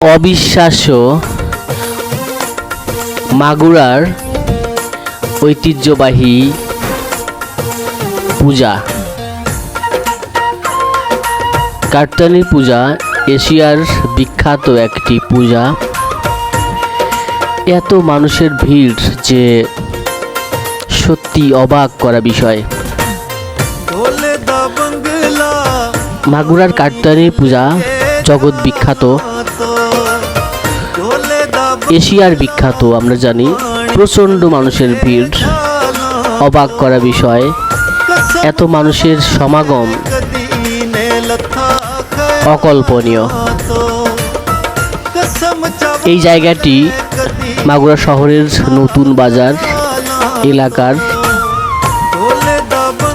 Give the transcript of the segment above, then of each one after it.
অবিশ্বাস্য মাগুরার ঐতিহ্যবাহী পূজা। কাটতানি পূজা এশিয়ার বিখ্যাত একটি পূজা। এত মানুষের ভিড় যে সত্যি অবাক করা বিষয়। মাগুরার কাটতানির পূজা জগৎ বিখ্যাত। এশিয়ার বিখ্যাত, আমরা জানি, প্রচণ্ড মানুষের ভিড়, অবাক করা বিষয়, এত মানুষের সমাগম অকল্পনীয়। এই জায়গাটি মাগুরা শহরের নতুন বাজার এলাকার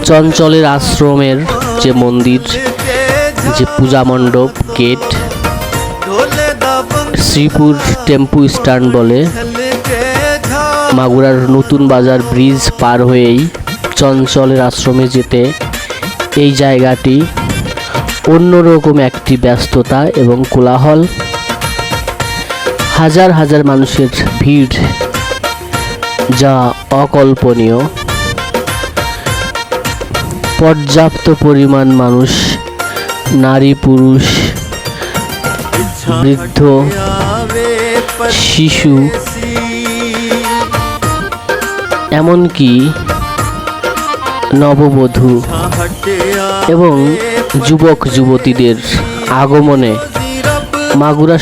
চঞ্চলের আশ্রমের যে মন্দির, যে পূজা মণ্ডপ, গেট শ্রীপুর টেম্পু স্ট্যান্ড বলে মাগুরার নতুন বাজার ব্রিজ পার হয়েই চঞ্চলের আশ্রমে যেতে এই জায়গাটি অন্যরকম একটি ব্যস্ততা এবং কোলাহল। হাজার হাজার মানুষের ভিড় যা অকল্পনীয়। পর্যাপ্ত পরিমাণ মানুষ, নারী, পুরুষ বৃদ্ধ শিশু, এমনকি নববধূ এবং যুবক যুবতীদের আগমনে মাগুরা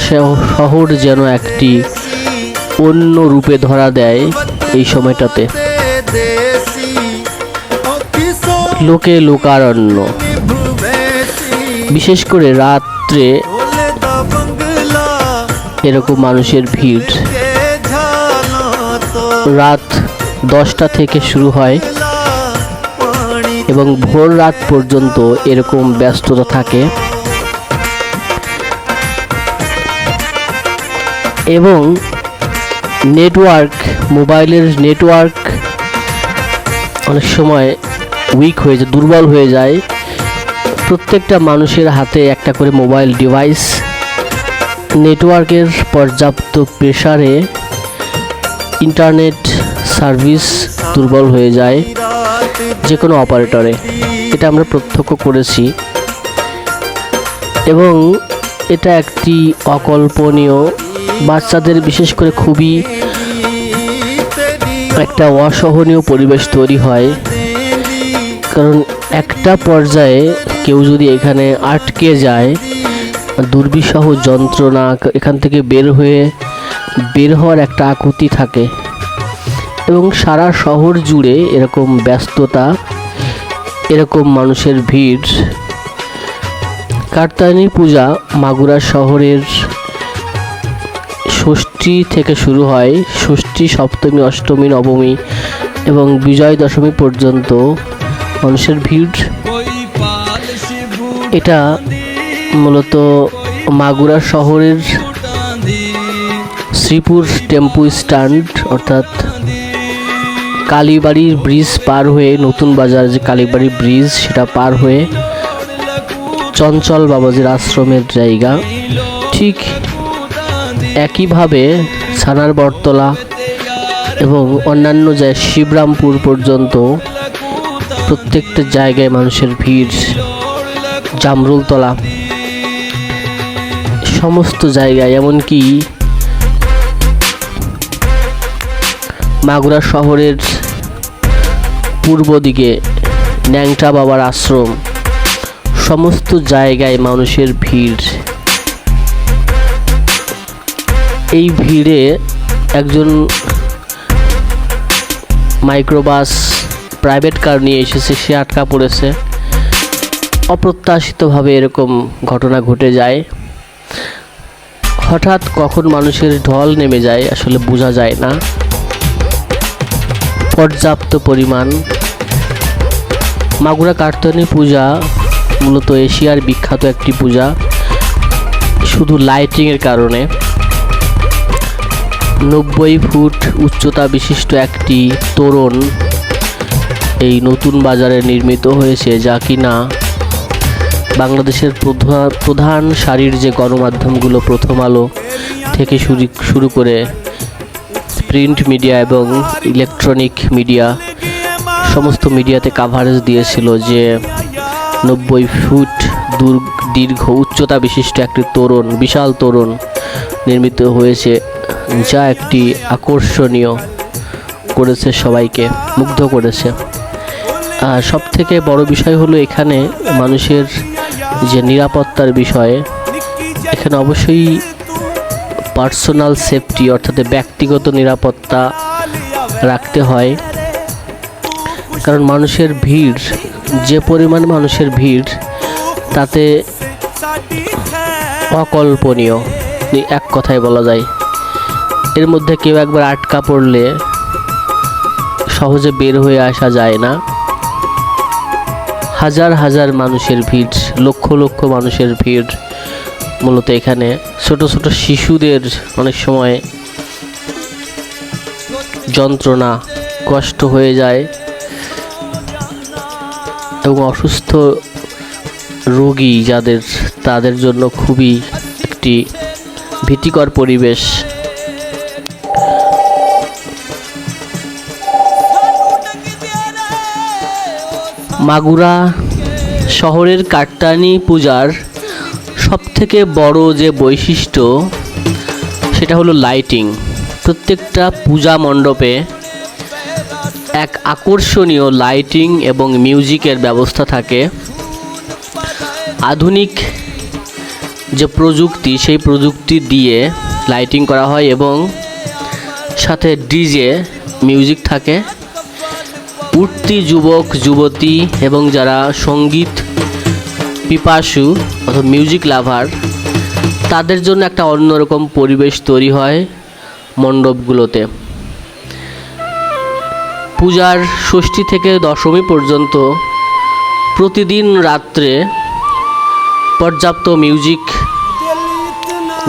শহর যেন একটি অন্য রূপে ধরা দেয় এই সময়টাতে। লোকে লোকারণ্য। বিশেষ করে রাত্রে এরকম মানুষের ভিড়। রাত দশটা থেকে শুরু হয় এবং ভোর রাত পর্যন্ত এরকম ব্যস্ততা থাকে। এবং নেটওয়ার্ক, মোবাইলের নেটওয়ার্ক অনেক সময় উইক হয়ে যায়, দুর্বল হয়ে যায়। প্রত্যেকটা মানুষের হাতে একটা করে মোবাইল ডিভাইস নেটওয়ার্কের পর্যাপ্ত প্রেসারে ইন্টারনেট সার্ভিস দুর্বল হয়ে যায় যে কোনো অপারেটরে। এটা আমরা প্রত্যক্ষ করেছি। এবং এটা একটি অকল্পনীয়, বাচ্চাদের বিশেষ করে খুবই একটা অসহনীয় পরিবেশ তৈরি হয়। কারণ একটা পর্যায়ে কেউ যদি এখানে আটকে যায় দুর্বিষহ যন্ত্রণা এখান থেকে বের হয়ে বের হওয়ার একটা আকুতি থাকে। এবং সারা শহর জুড়ে এরকম ব্যস্ততা এরকম মানুষের ভিড় কারতানি পূজা মাগুরা শহরের ষষ্ঠী থেকে শুরু হয়। ষষ্ঠী সপ্তমী অষ্টমী নবমী এবং বিজয় দশমী পর্যন্ত মানুষের ভিড়। এটা মূলত মাগুরা শহরের শ্রীপুর টেম্পু স্ট্যান্ড, অর্থাৎ কালীবাড়ির ব্রিজ পার হয়ে নতুন বাজার যে কালীবাড়ি ব্রিজ, সেটা পার হয়ে চঞ্চল বাবাজির আশ্রমের জায়গা। ঠিক একইভাবে ছানার বটতলা এবং অন্যান্য জায়গায় শিবরামপুর পর্যন্ত প্রত্যেকটা জায়গায় মানুষের ভিড়। জামরুলতলা সমস্ত জায়গায়, এমনকি মাগুরা শহরের পূর্ব দিকে ন্যাংটা বাবার আশ্রম, সমস্ত জায়গায় মানুষের ভিড়। এই ভিড়ে একজন মাইক্রোবাস প্রাইভেট কার নিয়ে এসেছে, সে আটকা পড়েছে। অপ্রত্যাশিতভাবে এরকম ঘটনা ঘটে যায়। হঠাৎ কখন মানুষের ঢল নেমে যায় আসলে বোঝা যায় না। পর্যাপ্ত পরিমাণ মাগুরা কার্তনী পূজা, মূলত এশিয়ার বিখ্যাত একটি পূজা, শুধু লাইটিংয়ের কারণে। নব্বই ফুট উচ্চতা বিশিষ্ট একটি তোরণ এই নতুন বাজারে নির্মিত হয়েছে, যা কিনা বাংলাদেশের প্রধা- প্রধান সারির যে গণমাধ্যমগুলো প্রথম আলো থেকে শুরু শুরু করে প্রিন্ট মিডিয়া এবং ইলেকট্রনিক মিডিয়া, সমস্ত মিডিয়াতে কাভারেজ দিয়েছিল যে নব্বই ফুট দূর, দীর্ঘ, উচ্চতা বিশিষ্ট একটি তোরণ, বিশাল তোরণ নির্মিত হয়েছে যা একটি আকর্ষণীয় করেছে সবাইকে, মুগ্ধ করেছে। আর সব থেকে বড় বিষয় হলো এখানে মানুষের যে নিরাপত্তার বিষয়ে, এখানে অবশ্যই পার্সোনাল সেফটি অর্থাৎ ব্যক্তিগত নিরাপত্তা রাখতে হয়। কারণ মানুষের ভিড়, যে পরিমাণ মানুষের ভিড়, তাতে অকল্পনীয়। এক কথায় বলা যায়। এর মধ্যে কেউ একবার আটকা পড়লে সহজে বের হয়ে আসা যায় না। হাজার হাজার মানুষের ভিড়, লক্ষ লক্ষ মানুষের ভিড় মূলত এখানে। ছোট ছোট শিশুদের অনেক সময় যন্ত্রণা কষ্ট হয়ে যায় এবং অসুস্থ রোগী যাদের, তাদের জন্য খুবই একটি ভীতিকর পরিবেশ। মাগুরা শহরের কাট্টানি পূজার সবথেকে বড় যে বৈশিষ্ট্য, সেটা হলো লাইটিং প্রত্যেকটা পূজা মণ্ডপে এক আকর্ষণীয় লাইটিং এবং মিউজিকের ব্যবস্থা থাকে। আধুনিক যে প্রযুক্তি, সেই প্রযুক্তি দিয়ে লাইটিং করা হয় এবং সাথে ডিজে মিউজিক থাকে। উঠতি যুবক, যুবতী এবং যারা সংগীত পিপাসু অথবা মিউজিক লাভার তাদের জন্য একটা অন্যরকম পরিবেশ তৈরি হয় মণ্ডপগুলোতে। পূজার ষষ্ঠী থেকে দশমী পর্যন্ত প্রতিদিন রাত্রে পর্যাপ্ত মিউজিক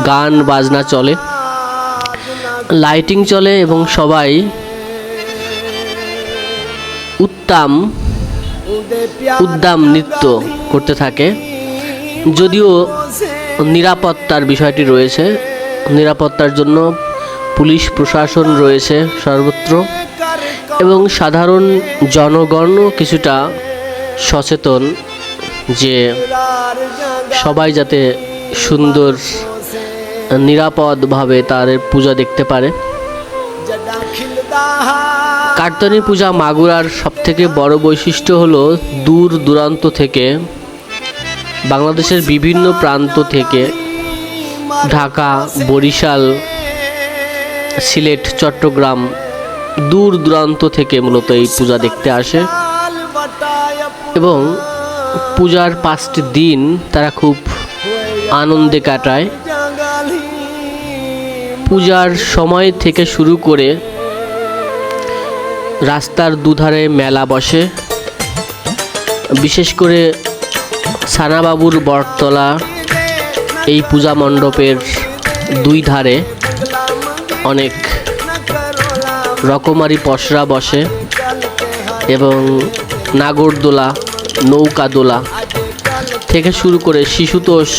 গান, বাজনা চলে। লাইটিং চলে এবং সবাই উত্তম, উদ্দাম নৃত্য করতে থাকে। যদিও নিরাপত্তার বিষয়টি রয়েছে, নিরাপত্তার জন্য পুলিশ প্রশাসন রয়েছে সর্বত্র এবং সাধারণ জনগণও কিছুটা সচেতন যে সবাই যাতে সুন্দর, নিরাপদভাবে তার পূজা দেখতে পারে। কার্তনী পূজা মাগুরার সবথেকে বড় বৈশিষ্ট্য হলো দূর দূরান্ত থেকে, বাংলাদেশের বিভিন্ন প্রান্ত থেকে, ঢাকা, বরিশাল, সিলেট, চট্টগ্রাম দূর দূরান্ত থেকে মূলত এই পূজা দেখতে আসে। এবং পূজার পাঁচটি দিন তারা খুব আনন্দে কাটায়। পূজার সময় থেকে শুরু করে রাস্তার দুধারে মেলা বসে। বিশেষ করে সানাবাবুর বটতলা, এই পূজা মণ্ডপের দুই ধারে অনেক রকমারি পসরা বসে এবং নাগরদোলা, নৌকাদোলা থেকে শুরু করে শিশুতোষ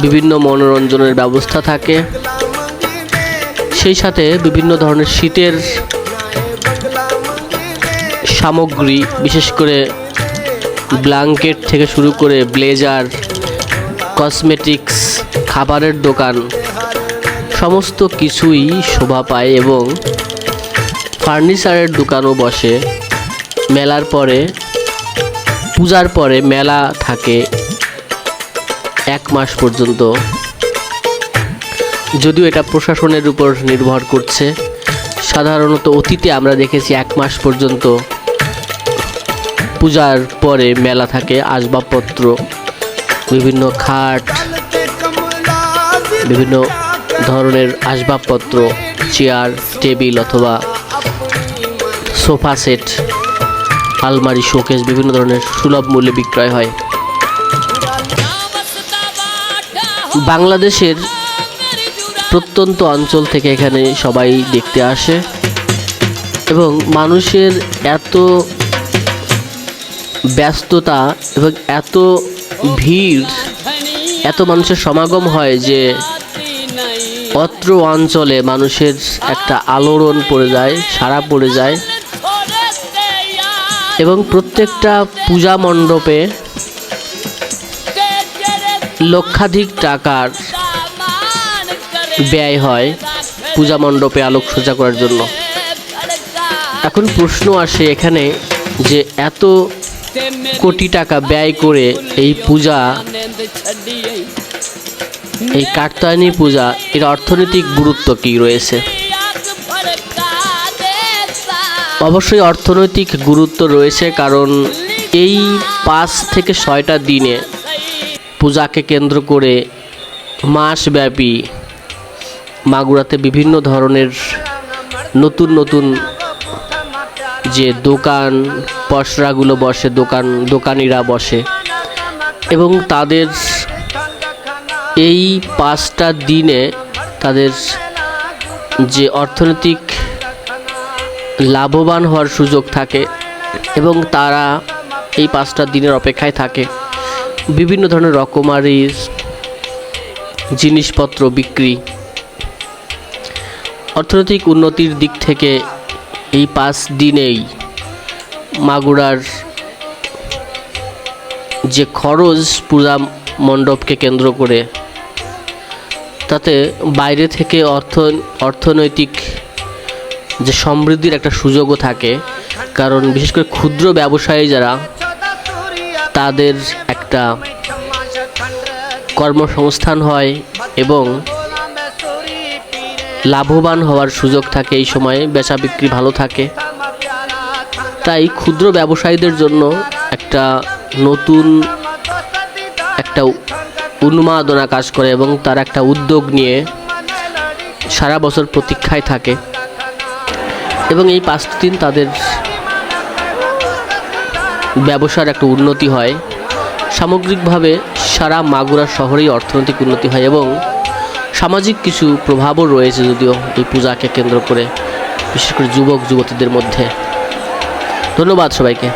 বিভিন্ন মনোরঞ্জনের ব্যবস্থা থাকে। সেই সাথে বিভিন্ন ধরনের শীতের সামগ্রী, বিশেষ করে ব্ল্যাঙ্কেট থেকে শুরু করে ব্লেজার, কসমেটিক্স, খাবারের দোকান, সমস্ত কিছুই শোভা পায় এবং ফার্নিচারের দোকানও বসে। মেলার পরে, পূজার পরে মেলা থাকে এক মাস পর্যন্ত। যদিও এটা প্রশাসনের উপর নির্ভর করছে, সাধারণত অতীতে আমরা দেখেছি এক মাস পর্যন্ত পূজার পরে মেলা থাকে, আসবাবপত্র, বিভিন্ন খাট, বিভিন্ন ধরনের আসবাবপত্র, চেয়ার, টেবিল অথবা সোফা সেট, আলমারি, শোকেস, বিভিন্ন ধরনের সুলভ মূল্যে বিক্রয় হয়। বাংলাদেশের প্রত্যন্ত অঞ্চল থেকে এখানে সবাই দেখতে আসে এবং মানুষের এত ব্যস্ততা এবং এত ভিড়, এত মানুষের সমাগম হয় যে অত্র অঞ্চলে মানুষের একটা আলোড়ন পড়ে যায় সারা পড়ে যায়। এবং প্রত্যেকটা পূজা মণ্ডপে লক্ষাধিক টাকার ব্যয় হয় পূজা মণ্ডপে আলোকসজ্জা করার জন্য। এখন প্রশ্ন আসে এখানে যে এত কোটি টাকা ব্যয় করে এই পূজা, এই কাত্যায়নী পূজা, এর অর্থনৈতিক গুরুত্ব কি রয়েছে? অবশ্যই অর্থনৈতিক গুরুত্ব রয়েছে, কারণ এই পাঁচ থেকে ছয়টা দিনে পূজাকে কেন্দ্র করে মাসব্যাপী মাগুরাতে বিভিন্ন ধরনের নতুন নতুন যে দোকান পসরাগুলো বসে, দোকান, দোকানিরা বসে। এবং তাদের এই পাঁচটা দিনে তাদের যে অর্থনৈতিক লাভবান হওয়ার সুযোগ থাকে এবং তারা এই পাঁচটা দিনের অপেক্ষায় থাকে। বিভিন্ন ধরনের রকমারি জিনিসপত্র বিক্রি। অর্থনৈতিক উন্নতির দিক থেকে এই পাঁচ দিনেই মাগুরার যে খরচ পূজা মণ্ডপকে কেন্দ্র করে, তাতে বাইরে থেকে অর্থ, অর্থনৈতিক যে সমৃদ্ধির একটা সুযোগও থাকে। কারণ বিশেষ করে ক্ষুদ্র ব্যবসায়ী যারা, তাদের একটা কর্মসংস্থান হয় এবং লাভবান হওয়ার সুযোগ থাকে এই সময়ে, বেচা বিক্রি ভালো থাকে। তাই ক্ষুদ্র ব্যবসায়ীদের জন্য একটা নতুন একটা উন্মাদনা কাজ করে এবং তার একটা উদ্যোগ নিয়ে সারা বছর প্রতীক্ষায় থাকে। এবং এই পাঁচটি দিন তাদের ব্যবসার একটা উন্নতি হয়। সামগ্রিকভাবে সারা মাগুরা শহরেই অর্থনৈতিক উন্নতি হয় এবং সামাজিক কিছু প্রভাবও রয়েছে যদিও এই পূজাকে কেন্দ্র করে, বিশেষ করে যুবক, যুবতীদের মধ্যে। ধন্যবাদ সবাইকে।